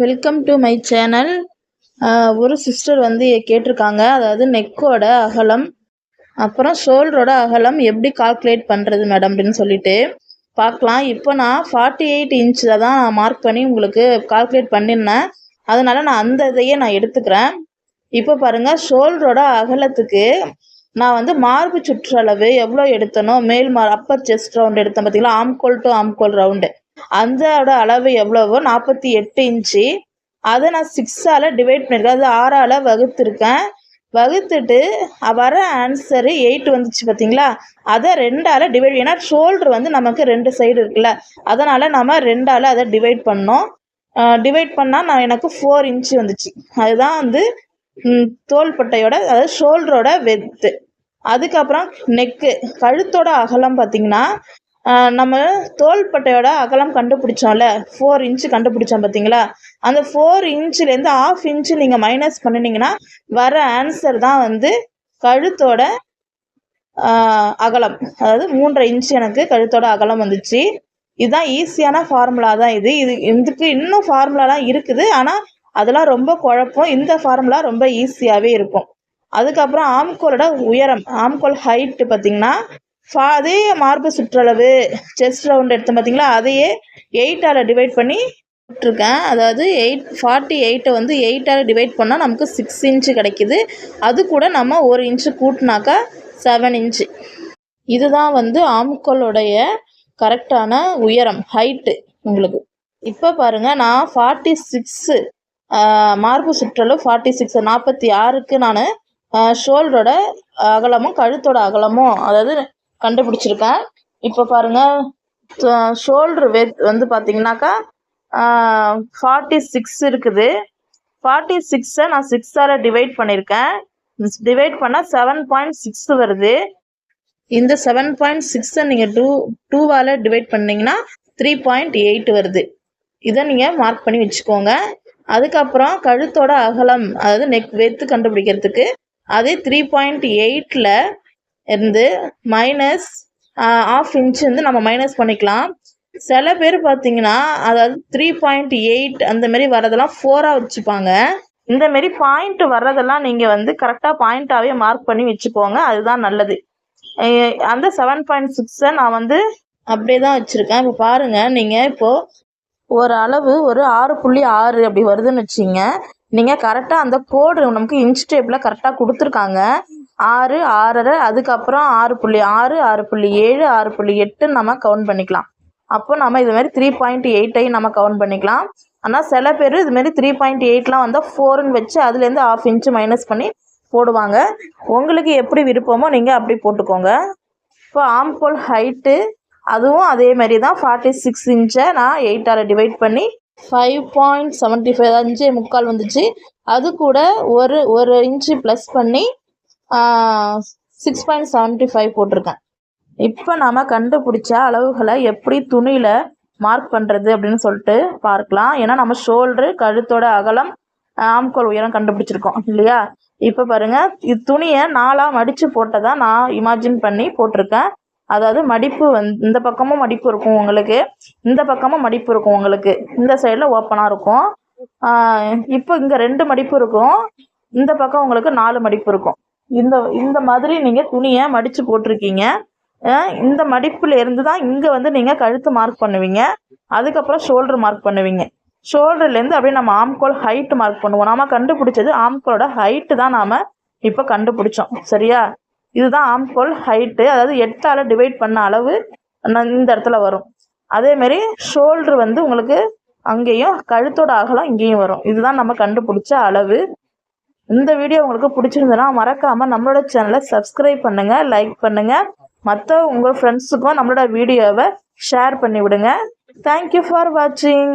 Welcome to my channel ஒரு sister வந்து கேட்டிருக்காங்க. அதாவது நெக்கோட அகலம் அப்புறம் ஷோல்டரோட அகலம் எப்படி கால்குலேட் பண்ணுறது மேடம் அப்படின்னு சொல்லிட்டு பார்க்கலாம். இப்போ நான் ஃபார்ட்டி எயிட் இன்ச்சில் தான் நான் மார்க் பண்ணி உங்களுக்கு கால்குலேட் பண்ணியிருந்தேன் அதனால் நான் அந்த இதையே நான் எடுத்துக்கிறேன். இப்போ பாருங்கள் ஷோல்டரோட அகலத்துக்கு நான் வந்து மார்பு சுற்றளவு எவ்வளோ எடுத்தனோ மேல் மார் அப்பர் செஸ்ட் ரவுண்ட் எடுத்தேன். பார்த்தீங்களா? ஆம்கோல் டு ஆம்கோல் ரவுண்டு அந்தோட அளவு எவ்வளவோ? நாற்பத்தி எட்டு இன்ச்சு. அதை நான் சிக்ஸால் டிவைட் பண்ணியிருக்கேன். அது ஆறால் வகுத்துருக்கேன். வகுத்துட்டு வர ஆன்சரு எயிட் வந்துச்சு பார்த்தீங்களா அதை ரெண்டால் டிவைட் ஏன்னா ஷோல்ட்ரு வந்து நமக்கு ரெண்டு சைடு இருக்குல்ல. அதனால் நம்ம ரெண்டால் அதை டிவைட் பண்ணோம். டிவைட் பண்ணால் நான் எனக்கு ஃபோர் இன்ச்சு வந்துச்சு. அதுதான் வந்து தோள்பட்டையோட அதாவது ஷோல்டரோட வெத்து அதுக்கப்புறம் நெக்கு கழுத்தோட அகலம் பார்த்திங்கன்னா நம்ம தோள்பட்டையோட அகலம் கண்டுபிடிச்சோம்ல ஃபோர் இன்ச்சு கண்டுபிடிச்சோம் பார்த்தீங்களா? அந்த ஃபோர் இன்ச்சுலேருந்து ஆஃப் இன்ச்சு நீங்கள் மைனஸ் பண்ணினீங்கன்னா வர ஆன்சர் தான் வந்து கழுத்தோட அகலம். அதாவது மூன்றரை இன்ச்சு எனக்கு கழுத்தோட அகலம் வந்துச்சு. இதுதான் ஈஸியான ஃபார்முலா தான் இது. இது இதுக்கு இன்னும் ஃபார்முலாலாம் இருக்குது. ஆனால் அதெல்லாம் ரொம்ப குழப்பம். இந்த ஃபார்முலா ரொம்ப ஈஸியாகவே இருக்கும். அதுக்கப்புறம் ஆம்கோலோட உயரம் ஆம்கோல் ஹைட்டு பார்த்திங்கன்னா ஃபா அதே மார்பு சுற்றளவு செஸ்ட் ரவுண்ட் எடுத்தோம் பார்த்தீங்களா அதையே எயிட்டால் டிவைட் பண்ணி விட்ருக்கேன் அதாவது எயிட் ஃபார்ட்டி எயிட்டை வந்து எயிட்டால் டிவைட் பண்ணால் நமக்கு சிக்ஸ் இன்ச்சு கிடைக்கிது. அது கூட நம்ம ஒரு இன்ச்சு கூட்டினாக்கா செவன் இன்ச்சு இதுதான் வந்து ஆமுக்களுடைய கரெக்டான உயரம் ஹைட்டு உங்களுக்கு. இப்போ பாருங்கள் நான் ஃபார்ட்டி சிக்ஸு மார்பு சுற்றளவு ஃபார்ட்டி சிக்ஸ் நாற்பத்தி ஆறுக்கு நான் ஷோல்டரோட அகலமும் கழுத்தோட அகலமும் அதாவது கண்டுபிடிச்சிருக்கேன். இப்போ பாருங்கள் ஷோல்ட்ரு வெத் வந்து பார்த்தீங்கன்னாக்கா ஃபார்ட்டி சிக்ஸ் இருக்குது. ஃபார்ட்டி சிக்ஸை நான் சிக்ஸால் டிவைட் பண்ணியிருக்கேன் டிவைட் பண்ணால் செவன் பாயிண்ட் சிக்ஸ் வருது. இந்த செவன் பாயிண்ட் சிக்ஸை நீங்கள் டூ டூவால் டிவைட் பண்ணிங்கன்னா த்ரீ பாயிண்ட் எயிட் வருது. இதை நீங்கள் மார்க் பண்ணி வச்சுக்கோங்க. அதுக்கப்புறம் கழுத்தோட அகலம் அதாவது நெக் வெத்து கண்டுபிடிக்கிறதுக்கு அதே த்ரீ பாயிண்ட் எயிட்டில் இருந்து மைனஸ் ஆஃப் இன்ச் வந்து நம்ம மைனஸ் பண்ணிக்கலாம். சில பேர் பார்த்தீங்கன்னா அதாவது த்ரீ பாயிண்ட் எயிட் அந்த மாரி வரதெல்லாம் ஃபோராக வச்சுப்பாங்க. இந்த மாரி பாயிண்ட் வர்றதெல்லாம் நீங்கள் வந்து கரெக்டாக பாயிண்ட்டாகவே மார்க் பண்ணி வச்சுக்கோங்க. அதுதான் நல்லது. அந்த செவன் பாயிண்ட் சிக்ஸை நான் வந்து அப்படியே தான் வச்சுருக்கேன். இப்போ பாருங்கள் நீங்கள் இப்போது ஒரு அளவு ஒரு ஆறு புள்ளி ஆறு அப்படி வருதுன்னு வச்சிங்க நீங்கள் கரெக்டாக அந்த கோடு நமக்கு இன்ச் டேப்பில் கரெக்டாக கொடுத்துருக்காங்க. ஆறு ஆறரை அதுக்கப்புறம் ஆறு புள்ளி ஆறு ஆறு புள்ளி ஏழு ஆறு புள்ளி எட்டுன்னு நம்ம கவுண்ட் பண்ணிக்கலாம். அப்போ நம்ம இது மாதிரி த்ரீ பாயிண்ட் எயிட்டையும் நம்ம கவுண்ட் பண்ணிக்கலாம். ஆனால் சில பேர் இதுமாரி த்ரீ பாயிண்ட் எயிட்லாம் வந்தால் ஃபோர்னு வச்சு அதுலேருந்து ஆஃப் இன்ச்சு மைனஸ் பண்ணி போடுவாங்க. உங்களுக்கு எப்படி விருப்பமோ நீங்கள் அப்படி போட்டுக்கோங்க. இப்போ ஆம்போல் ஹைட்டு அதுவும் அதே மாதிரி தான் ஃபார்ட்டி சிக்ஸ் இன்ச்சை நான் எயிட்டால் டிவைட் பண்ணி ஃபைவ் பாயிண்ட் செவன்ட்டி ஃபைவ் அஞ்சு முக்கால் வந்துச்சு. அது கூட ஒரு ஒரு இன்ச்சு ப்ளஸ் பண்ணி சிக்ஸ் பாயிண்ட் செவன்ட்டி ஃபைவ் போட்டிருக்கேன். இப்போ நாம் கண்டுபிடிச்ச அளவுகளை எப்படி துணியில் மார்க் பண்ணுறது அப்படின்னு சொல்லிட்டு பார்க்கலாம். ஏன்னா நம்ம ஷோல்டரு கழுத்தோட அகலம் ஆம்கோல் உயரம் கண்டுபிடிச்சிருக்கோம். இல்லையா? இப்போ பாருங்கள் இது துணியை நாலாக மடித்து போட்டதாக நான் இமேஜின் பண்ணி போட்டிருக்கேன். அதாவது மடிப்பு வந் இந்த பக்கமும் மடிப்பு இருக்கும் உங்களுக்கு. இந்த பக்கமும் மடிப்பு இருக்கும் உங்களுக்கு. இந்த சைடில் ஓப்பனாக இருக்கும். இப்போ இங்கே ரெண்டு மடிப்பு இருக்கும். இந்த பக்கம் உங்களுக்கு நாலு மடிப்பு இருக்கும். இந்த இந்த மாதிரி நீங்கள் துணியை மடித்து போட்டிருக்கீங்க. இந்த மடிப்பில் இருந்து தான் இங்கே வந்து நீங்கள் கழுத்து மார்க் பண்ணுவீங்க. அதுக்கப்புறம் ஷோல்டர் மார்க் பண்ணுவீங்க. ஷோல்டர்லேருந்து அப்படியே நம்ம ஆம்கோல் ஹைட்டு மார்க் பண்ணுவோம். நாம் கண்டுபிடிச்சது ஆம்கோலோட ஹைட்டு தான் நாம் இப்போ கண்டுபிடிச்சோம். சரியா? இதுதான் ஆம்கோல் ஹைட்டு அதாவது எட்டால் டிவைட் பண்ண அளவு இந்த இடத்துல வரும். அதேமாரி ஷோல்ட்ரு வந்து உங்களுக்கு அங்கேயும் கழுத்தோட அகலம் இங்கேயும் வரும். இதுதான் நம்ம கண்டுபிடிச்ச அளவு. இந்த வீடியோ உங்களுக்கு பிடிச்சிருந்ததுன்னா மறக்காமல் நம்மளோட சேனலை சப்ஸ்கிரைப் பண்ணுங்கள் லைக் பண்ணுங்கள் மற்ற உங்கள் ஃப்ரெண்ட்ஸுக்கும் நம்மளோட வீடியோவை ஷேர் பண்ணி விடுங்க தேங்க்யூ ஃபார் வாட்சிங்